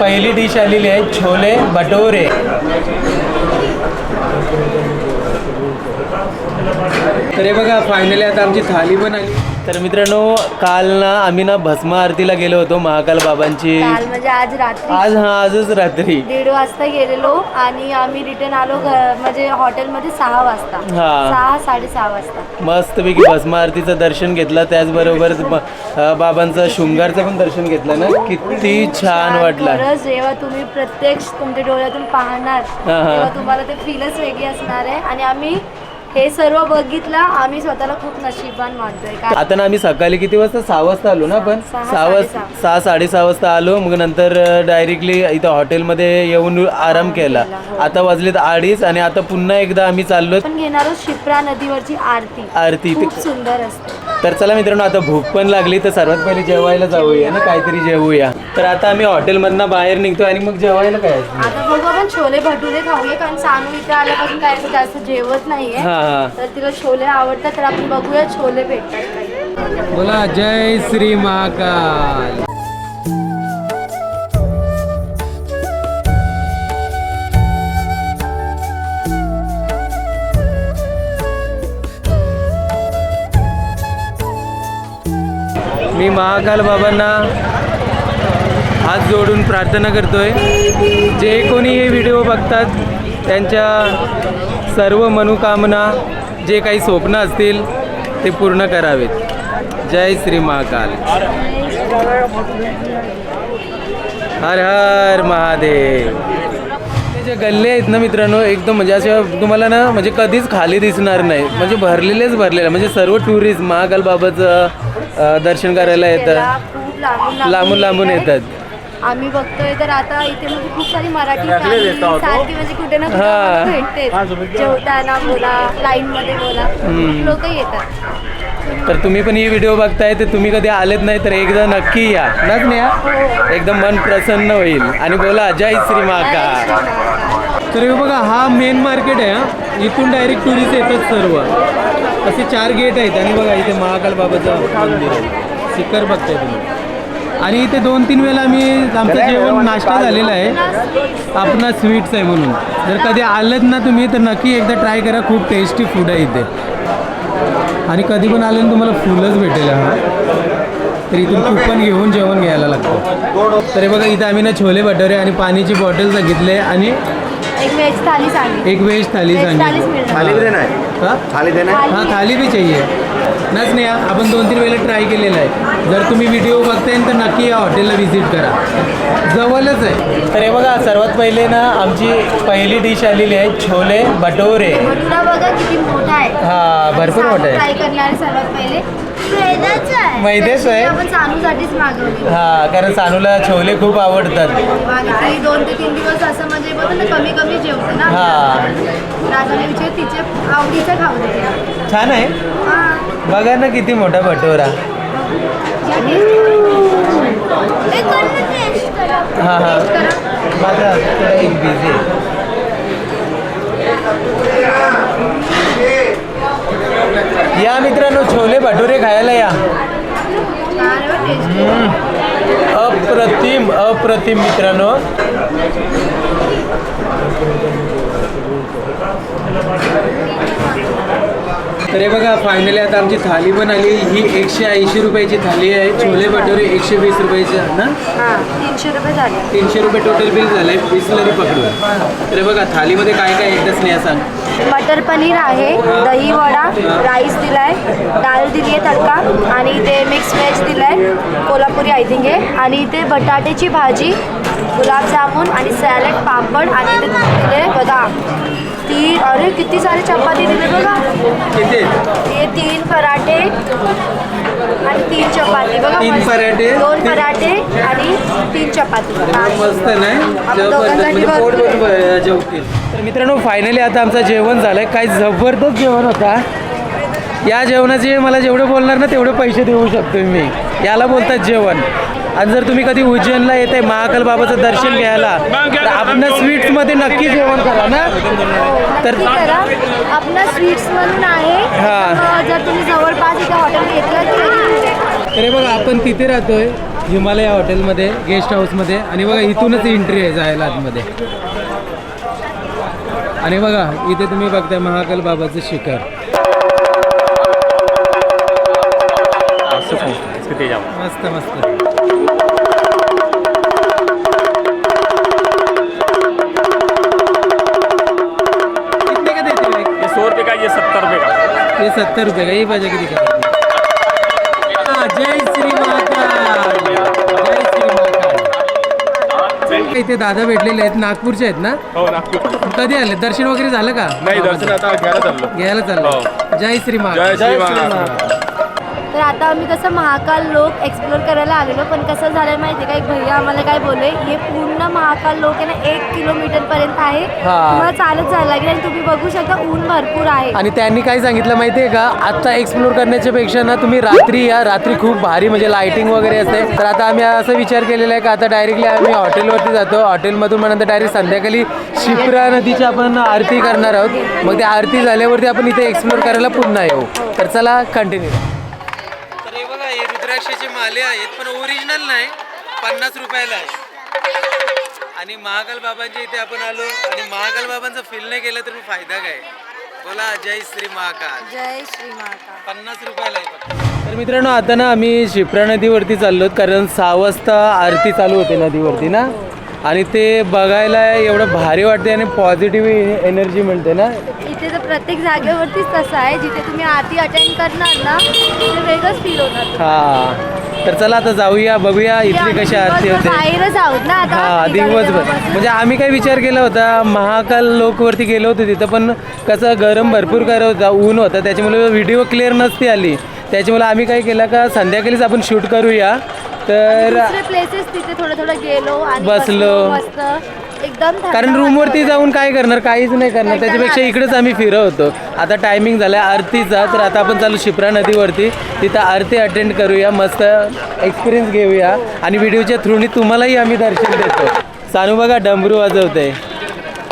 पहिली डिश आलेली आहे छोले भटोरे. तर हे बघा फायनली आता आमची थाली पण आली. तर मित्रांनो काल ना आम्ही ना भस्म आरतीला गेलो होतो महाकाल बाबांची. काल म्हणजे आज रात्री. आज हा आजच रात्री. दीड वाजता गेलेलो आणि आम्ही रिटर्न आलो घ- म्हणजे हॉटेलमध्ये सहा वाजता. हा. सहा साडेसहा वाजता. मस्तपैकी भस्म आरतीचं दर्शन घेतलं. त्याचबरोबर ब- अं, बाबांचं शृंगारचं पण दर्शन घेतलं ना. किती छान वाटलं. खरंच जेव्हा तुम्ही प्रत्यक्ष तुमच्या डोळ्यातून पाहणार हा, हा. तेव्हा तुम्हाला ते फीलच वेगळी असणार आहे. आणि आम्ही हे सर्व बघितलं आम्ही स्वतःला खूप नशीबवान मानतोय आता ना आम्ही सकाळी किती वाजता? सहा वाजता आलो ना आपण? सहा, सहा वाजता साडेसहा. सहा साडेसहा वाजता आलो. मग नंतर डायरेक्टली इथं हॉटेलमध्ये येऊन आराम केला. आता वाजलेत अडीच आणि आता पुन्हा एकदा आम्ही चाललो आपण घेणार आहोत शिप्रा नदीवरची आरती. आरती ते- खूप सुंदर असते. तर चला मित्रांनो आता भूक पण लागली तर सर्वात पहिले जेवायला जाऊया ना काहीतरी जेवूया. तर आता आम्ही हॉटेलमधनं बाहेर निघतो आणि मग जेवायला काय आता बघू आपण छोले भटुरे खाऊया कारण सानू इथे आल्यापासून काय असं जास्त जेवत नाहीये. हा हा. तर तिला छोले आवडतात तर आपण बघूया छोले भेटतात बोला जय श्री महाकाल. मी महाकाल बाबांना हात जोडून प्रार्थना करतोय. जे कोणी हे व्हिडिओ बघतात त्यांच्या सर्व मनोकामना जे काही स्वप्न असतील ते पूर्ण करावेत. जय श्री महाकाल. हर हर महादेव. ते जे गल्ले आहेत ना मित्रांनो एकदम म्हणजे अशा तुम्हाला ना म्हणजे कधीच खाली दिसणार नाही. म्हणजे भरलेलेच भरलेले म्हणजे सर्व टुरिस्ट महाकाल बाबाचं अं, दर्शन करायला येतात खूप लांबून लांबून लांबून येतात. आम्ही बघतोय तर आता इथे म्हणजे खूप सारी मराठी family सारखी म्हणजे कुठे ना हा. कुठे भेटते जेवताना बोला लाईन मध्ये बोला. लोक येतात. तर तुम्ही पण ही व्हिडिओ बघताय तर तुम्ही कधी आलेत नाही तर एकदा नक्की या. नाच नाही? या एकदम मन प्रसन्न होईल. आणि बोला जय श्री महाकाल तर हे बघा हा मेन मार्केट आहे हा. इथून डायरेक्ट टुरिस्ट येतात सर्व. असे चार गेट आहेत. आणि बघा इथे महाकाल बाबाचं मंदिर आहे शिखर बघताय तुम्ही. आणि इथे दोन तीन वेळेला आम्ही आमचं जेवण नाश्ता झालेला आहे. आपणा स्वीट्स आहे म्हणून. जर कधी आलत ना तुम्ही तर नक्की एकदा ट्राय करा. खूप टेस्टी फूड आहे इथे. आणि कधी पण आले ना तुम्हाला फुलच भेटेल हा. तर इथून कुपन घेऊन जेवण घ्यायला लागतं. तर हे बघा इथं आम्ही ना छोले भटोरे आणि पाण्याची बॉटल सांगितले आणि एक व्हेज थाली सांगली एक व्हेज थाली व्हेज थालीच सांगितली मिळणार. थाली भी देना है? हा थाली देना है हा थाली बी चाहिए. नच नाही हा, आपण दोन तीन वेळेला ट्राय केलेला आहे. जर तुम्ही व्हिडिओ बघताय तर नक्की या हॉटेलला व्हिजिट करा. जवळच आहे. तर हे बघा सर्वात पहिले ना आमची पहिली डिश आलेली आहे छोले भटोरे. भटुरा बघा किती मोठा आहे. हा भरपूर मोठं आहे. ट्राय करणार सर्वात पहिले. मैद्याचं आहे. हा कारण सानूला छोले खूप आवडतात. दोन ते तीन दिवस असं म्हणजे ना कमी कमी जेवते ना. हा. राजाने विचार तिचे आवडीचं खाऊ दे छान आहे. हा. बघा ना किती मोठा भटोरा. हा हा. माझा एक बिझी या मित्रांनो छोले भटुरे खायला या. अप्रतिम अप्रतिम मित्रांनो. तर हे बघा फायनली आता आमची थाली पण आली. ही एकशे ऐंशी रुपयाची थाली आहे. छोले भटुरे एकशे वीस रुपयाची ना? हा तीनशे रुपये झाले. तीनशे रुपये टोटल बिल झालंय बिसलरी पकडून. तर हे बघा थालीमध्ये काय काय एकदाच नाही सांग. मटर पनीर आहे दही वडा राईस दिलाय डाळ दिली आहे तडका आणि इथे मिक्स व्हेज दिलाय कोल्हापुरी आय थिंक आहे आणि इथे बटाट्याची भाजी गुलाबजामुन आणि सॅलड पापड आणि दिले बघा ती अरे किती सारे चपाती दिले बघा. हे तीन पराठे आणि तीन चपाती. बघा तीन. पराठे? दोन पराठे आणि तीन चपाती. मस्त नाही म्हणजे तर मित्रांनो फायनली आता आमचं जेवण झालंय. काय जबरदस्त जेवण होता. या जेवणाचे मला जेवढे बोलणार ना तेवढे पैसे देऊ शकतो मी. याला बोलतात जेवण. आणि जर तुम्ही कधी उज्जैनला येते महाकाल बाबाचं दर्शन घ्यायला तर आपण स्वीट्समध्ये नक्की जेवण करा ना? तर आपला स्वीट्स म्हणून आहे. हा. जर तुम्ही जवळपास इथे हॉटेल घेतलं हे बघा आपण तिथे राहतोय हिमालया हॉटेलमध्ये गेस्ट हाऊसमध्ये आणि बघा इथूनच एंट्री आहे जायला आतमध्ये. आणि बघा इथे तुम्ही बघताय महाकाल बाबाचं शिखर. मस्त मस्त. ये सत्तर रुपये का? ये पाहिजे किती का हा, जय श्री महाकाल जय श्री महाकाल इथे दादा भेटलेले आहेत नागपूरचे आहेत ना? हो नागपूर. कधी आले? दर्शन वगैरे झालं का? नाही दर्शन आता घ्यायला चाललो. घ्यायला चाललं. जय श्री महाकाल जय श्री महाकाल. तर आता आम्ही कसं महाकाल लोक एक्सप्लोर करायला आलेलो पण कसं झालं माहिती का? एक भैया आम्हाला काय बोलले हे पूर्ण महाकाल लोक आहे ना एक किलोमीटर पर्यंत आहे. हा. तुम्हाला चालत जायला लागेल आणि तुम्ही बघू शकता ऊन भरपूर आहे. आणि त्यांनी काय सांगितलं माहिती आहे का? आत्ता एक्सप्लोर करण्याच्या पेक्षा ना तुम्ही रात्री या रात्री खूप भारी म्हणजे लाइटिंग वगैरे असते. तर आता आम्ही असं विचार केलेला आहे का आता डायरेक्टली आम्ही हॉटेलवरती जातो. हॉटेलमधून मग नंतर डायरेक्ट संध्याकाळी शिप्रा नदीची आपण आरती करणार आहोत. मग त्या आरती झाल्यावरती आपण इथे एक्सप्लोर करायला पुन्हा येऊ. तर चला कंटिन्यू माले आहेत पण ओरिजिनल नाही. पन्नास रुपयाला आहे. आणि महाकाल बाबांच्या इथे आपण आलो. आणि महाकाल बाबांचा फील नाही केलं तर मग फायदा काय? बोला जय श्री महाकाल. जय श्री महाकाल. पन्नास रुपयाला आहे फक्त. तर मित्रांनो आता ना आम्ही शिप्रा नदीवरती चाललो कारण सहा वाजता आरती चालू होते नदीवरती ना. आणि ते बघायला एवढं भारी वाटते आणि पॉझिटिव्ह एनर्जी मिळते ना. इथे तर प्रत्येक जागेवरतीच तसं आहे. जिथे तुम्ही आरती अटेंड करणार ना ते वेगळंच फील होणार. हा. तर चला आता जाऊया बघूया इथली कशी आरती होते. बाहेरच आहोत ना आता हा दिवसभर. म्हणजे आम्ही काय विचार केला होता महाकाल लोकवरती गेलो होतो तिथं पण कसं गरम भरपूर करत होता ऊन होता त्याच्यामुळे व्हिडिओ क्लिअर नसती आली. त्याच्यामुळे आम्ही काय केलं का संध्याकाळीच आपण शूट करूया. तर दुसरे प्लेसेस तिथे थोडं थोडं गेलो आणि बसलो. मस्त. एकदम थंड कारण रूमवरती जाऊन काय करणार? काहीच नाही करणार. त्याच्यापेक्षा इकडेच आम्ही फिरत होतो. आता टायमिंग झाला आरतीचा तर आता आपण चालू शिप्रा नदीवरती. तिथं आरती अटेंड करूया. मस्त एक्सपिरियन्स घेऊया. आणि व्हिडिओच्या थ्रूनी तुम्हालाही आम्ही दर्शन देतो. सानू बघा डमरू वाजवते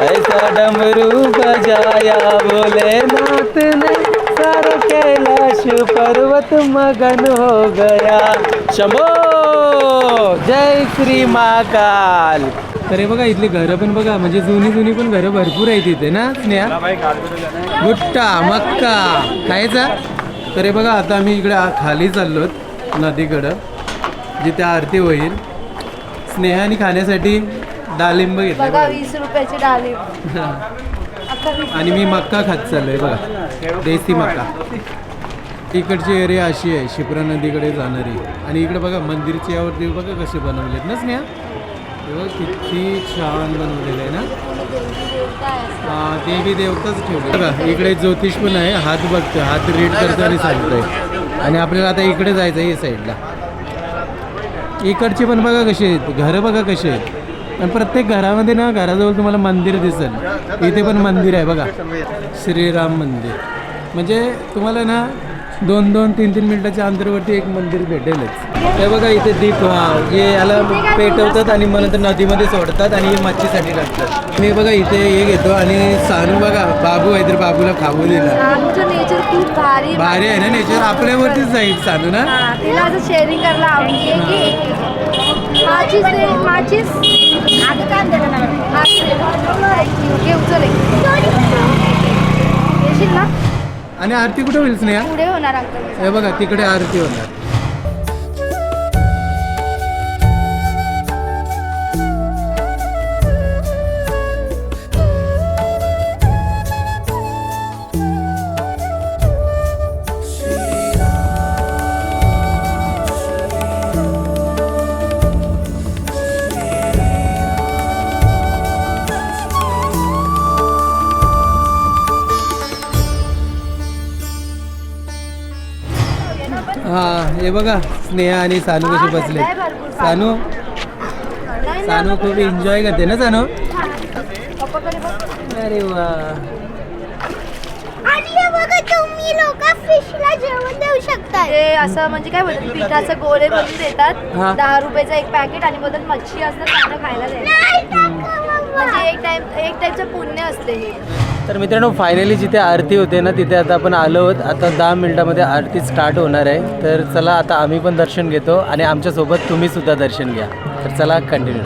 ऐसा डमरू बजाया बोले नाथ ने सारा कैलाश पर्वत मगन हो गया. शंभो! जय श्री महाकाल. तर हे बघा इथली घरं पण बघा म्हणजे जुनी जुनी पण घरं भरपूर आहेत इथे ना स्नेहा? गुट्टा मक्का खायचा? तर हे बघा आता आम्ही इकडे खाली चाललो नदीकडं जिथे आरती होईल. स्नेहाने खाण्यासाठी घेतलं बघा वीस रुपयाची वीस आणि मी मक्का खात चाललोय बघा देसी मक्का. इकडची एरिया अशी आहे शिप्रा नदीकडे जाणारी. आणि इकडे बघा मंदिरच्या यावरती बघा कसे बनवलेत ना स्नेहा? बघा किती छान बनवलेलं आहे ना? हा, देवी देवताच ठेवले. बघा इकडे ज्योतिष पण आहे हात बघतोय हात रीड करतो आणि सांगतोय. आणि आपल्याला आता इकडे जायचं आहे या साईडला इकडची पण बघा कशी आहेत घरं बघा कशी आहेत. आणि प्रत्येक घरामध्ये ना घराजवळ तुम्हाला मंदिर दिसेल. इथे पण मंदिर आहे बघा. श्रीराम मंदिर. म्हणजे तुम्हाला ना दोन दोन तीन तीन मिनिटाच्या अंतरावरती एक मंदिर भेटेलच. हे बघा इथे दीप हा हे याला पेटवतात आणि मग नंतर नदीमध्ये सोडतात आणि हे मच्छीसाठी टाकतात मी बघा इथे हे घेतो आणि सानू बघा बाबू आहे तर बाबूला खाऊ दिला भारी भारी आहे ना नेचर आपल्यावरतीच जाईल सानू ना? तिला असं शेअरिंग करायला आवडते काय. येशील ना? आणि आरती कुठे होईल स्नेहा? पुढे होणार अंकल. हे बघा तिकडे आरती होणार. हा बघा स्नेहा आणि सानू कसे बसले. सानू? सानू खूप एन्जॉय करते ना सानू. अरे वा. आणि बघा तुम्ही लोक फिशला जेवण देऊ शकता ते असं म्हणजे काय बोलतात पिठाचं गोळे बनवून. देतात. दहा रुपयाचं एक पॅकेट आणि बोलतात मच्छी असतं त्यांना खायला मम्मी म्हणजे एक टाइम एक टाइमचं पुण्य असते हे. तर मित्रांनो फायनली जिथे आरती होते ना तिथे आता आपण आलो आहोत. आता दहा मिनिटामध्ये आरती स्टार्ट होणार आहे. तर चला आता आम्ही पण दर्शन घेतो आणि आमच्यासोबत तुम्ही सुद्धा दर्शन घ्या. तर चला कंटिन्यू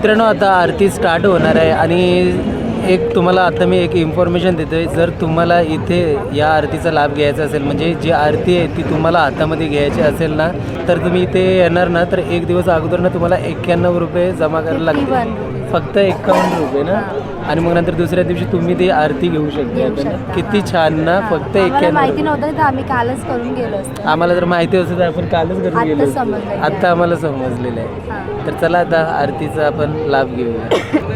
मित्रांनो आता आरती स्टार्ट होणार आहे आणि एक तुम्हाला आता मी एक इन्फॉर्मेशन देतो आहे जर तुम्हाला इथे या आरतीचा लाभ घ्यायचा असेल म्हणजे जी आरती आहे ती तुम्हाला हातामध्ये घ्यायची असेल ना तर तुम्ही इथे येणार ना तर एक दिवस अगोदर ना तुम्हाला एक्क्याण्णव रुपये जमा करायला लागतील. फक्त एक्कावन्न रुपये ना आणि मग नंतर दुसऱ्या दिवशी तुम्ही ती आरती घेऊ शकता. किती छान ना फक्त आम्हाला माहिती. नव्हतं तर आम्ही कालच करून गेलो असतो आम्हाला जर माहिती असतं तर आपण कालच करून आत्ता गेलो असतो. समजलं. आत्ता आम्हाला समजलेलं आहे हां. तर चला आता आरतीचा आपण लाभ घेऊया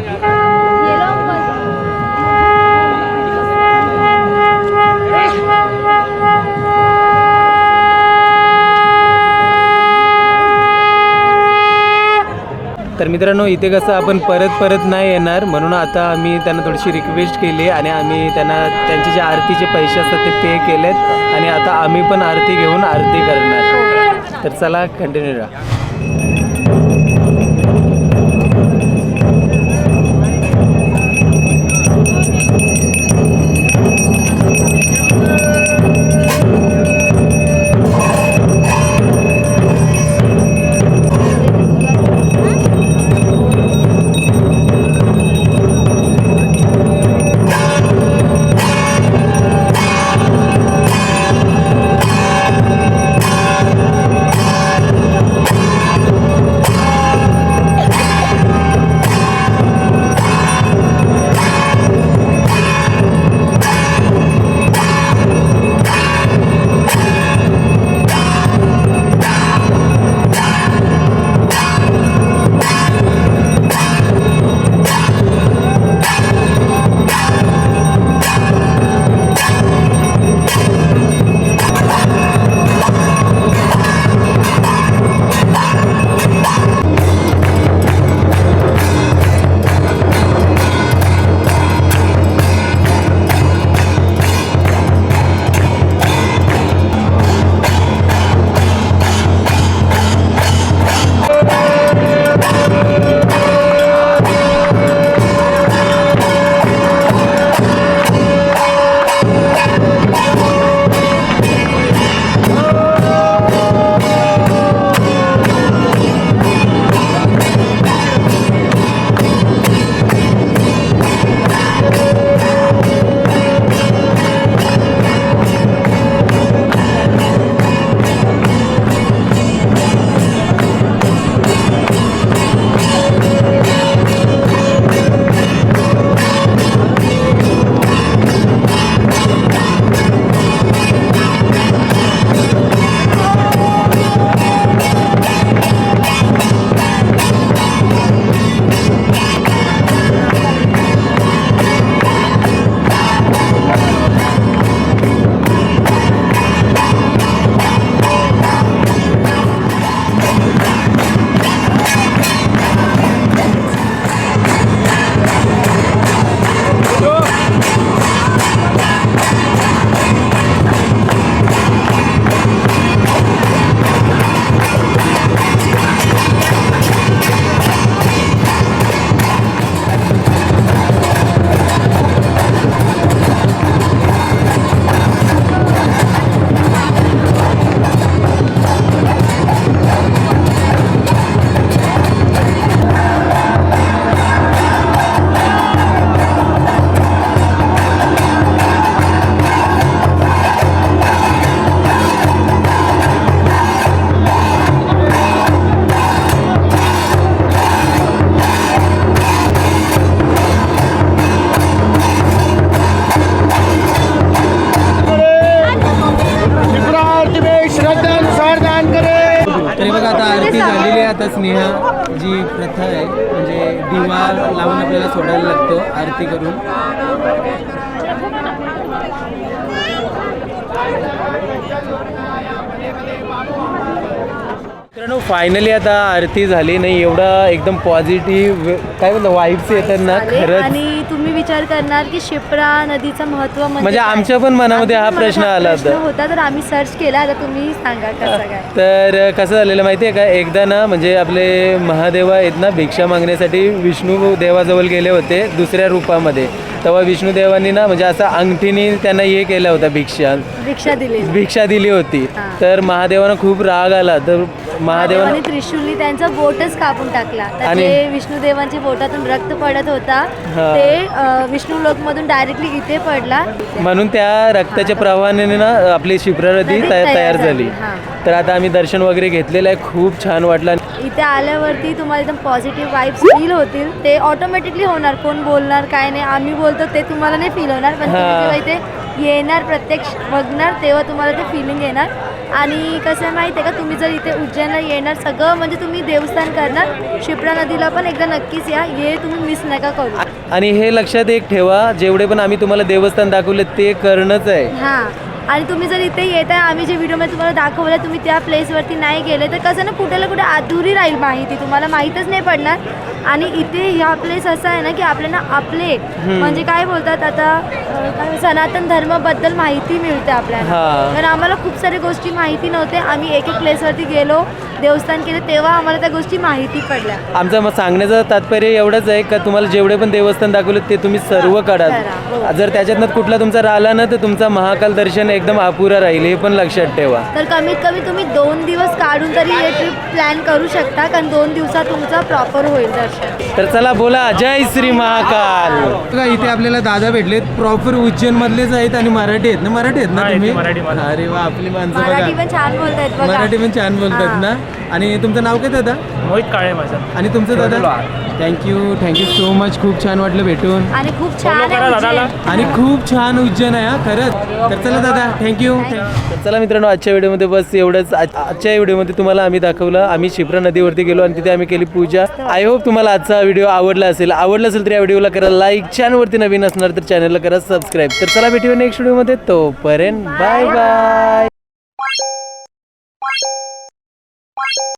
तर मित्रांनो इथे कसं आपण परत परत नाही येणार. म्हणून आता आम्ही त्यांना थोडीशी रिक्वेस्ट केली आणि आम्ही त्यांना त्यांचे जे आरतीचे पैसे असतात ते पे केलेत. आणि आता आम्ही पण आरती घेऊन आरती करणार. तर चला कंटिन्यू राहा. आता स्नेहा जी प्रथा आहे म्हणजे दिवा लावून आपल्याला सोडायला लागतो आरती करून. मित्रांनो फायनली आता आरती झाली नाही एवढा एकदम पॉझिटिव्ह काय म्हणतो वाईब्स येतात ना खरंच. आणि तुम्ही विचार करणार की शिप्रा नदीचं महत्त्व म्हणजे काय? आमच्या पण मनामध्ये हा प्रश्न आला होता. होता तर आम्ही सर्च केला आता तुम्ही सांगा कसं काय? तर कसं झालेलं माहिती आहे का? एकदा ना म्हणजे आपले महादेवा आहेत ना भिक्षा मागण्यासाठी विष्णू देवाजवळ गेले होते दुसऱ्या रूपामध्ये. तेव्हा विष्णू देवांनी ना म्हणजे असं अंगठीने त्यांना हे केलं होतं भिक्षा. भिक्षा दिली. भिक्षा दिली होती. तर महादेवांना खूप राग आला. तर महादेवानं महादेवाने त्रिशूलनी त्यांचा बोटच कापून टाकला. तर आणि- ते विष्णू देवांच्या बोटातून रक्त पडत होता. हा. ते अं, विष्णू लोक मधून डायरेक्टली इथे पडला. म्हणून त्या रक्ताच्या प्रवाहाने ना आपली शिप्रा नदी नदी तया- तयार झाली. झाली. हा. तर आता आम्ही दर्शन वगैरे घेतलेलं आहे. खूप छान वाटलं. इथे आल्यावरती तुम्हाला एकदम पॉझिटिव्ह वाईब्स फील होतील. ते ऑटोमॅटिकली होणार. कोण बोलणार काय नाही. आम्ही बोलतो ते तुम्हाला नाही फील होणार. पण तुम्ही हा. जेव्हा इथे येणार प्रत्यक्ष बघणार तेव्हा तुम्हाला ते फिलिंग येणार. आणि कसं आहे माहिती आहे का तुम्ही जर इथे उज्जैनला येणार सगळं म्हणजे तुम्ही देवस्थान करणार शिप्रा नदीला पण एकदा नक्कीच या हे तुम्ही मिस नका करू. आणि हे लक्षात एक ठेवा जेवढे पण आम्ही तुम्हाला देवस्थान दाखवले ते करणंच आहे. हां. आणि तुम्ही जर इथे येत आहे आम्ही जे व्हिडिओमध्ये तुम्हाला दाखवलं तुम्ही त्या प्लेसवरती नाही गेले तर कसं ना कुठे ना कुठे अधुरी राहील माहिती. तुम्हाला माहीतच नाही पडणार. आणि इथे ह्या प्लेस असं आहे ना की आपल्याला आपले म्हणजे काय बोलतात आता काय सनातन धर्माबद्दल माहिती मिळते आपल्याला. कारण आम्हाला खूप साऱ्या गोष्टी माहिती नव्हत्या आम्ही एक एक प्लेसवरती गेलो देवस्थान केले तेव्हा आम्हाला त्या गोष्टी माहिती पडल्या. आमचं मग सांगण्याचं तात्पर्य एवढंच आहे का तुम्हाला जेवढे पण देवस्थान दाखवले ते तुम्ही सर्व काढा हो. जर त्याच्यातनं कुठला तुमचा राहिला ना तर तुमचा महाकाल दर्शन एकदम अपुरा राहील हे पण लक्षात ठेवा. तर कमीत कमी तुम्ही दोन दिवस काढून तरी हे ट्रिप प्लॅन करू शकता कारण दोन दिवसात तुमचं प्रॉपर होईल दर्शन. तर चला बोला जय श्री महाकाल. बघा इथे आपल्याला दादा भेटलेत. प्रॉपर उज्जैन मधलेच आहेत आणि मराठी आहेत ना? मराठी आहेत ना तुम्ही. अरे वा आपली माणसं मराठी बघा पण छान बोलतायत बघा. मराठी पण छान बोलतात हा. ना? आणि तुमचं नाव काय दादा? मोहित काळे माझा. आणि तुमचं दादा? थँक्यू थँक्यू सो मच खूप छान वाटलं भेटून. आणि खूप छान आहे. उज्जैन. आणि खूप छान उज्जैन आहे हा खरंच. तर चला दादा थँक्यू तर चला मित्रांनो आजच्या व्हिडिओमध्ये बस एवढंच. आज- आजच्या व्हिडिओमध्ये तुम्हाला आम्ही दाखवलं आम्ही शिप्रा नदीवरती गेलो आणि तिथे आम्ही केली पूजा. आय होप तुम्हाला आजचा व्हिडिओ आवडला असेल. आवडला असेल तर या व्हिडिओला करा लाईक चॅनलवरती नवीन असणार तर चॅनलला करा सबस्क्राईब तर चला भेटूया नेक्स्ट व्हिडिओमध्ये तोपर्यंत बाय बाय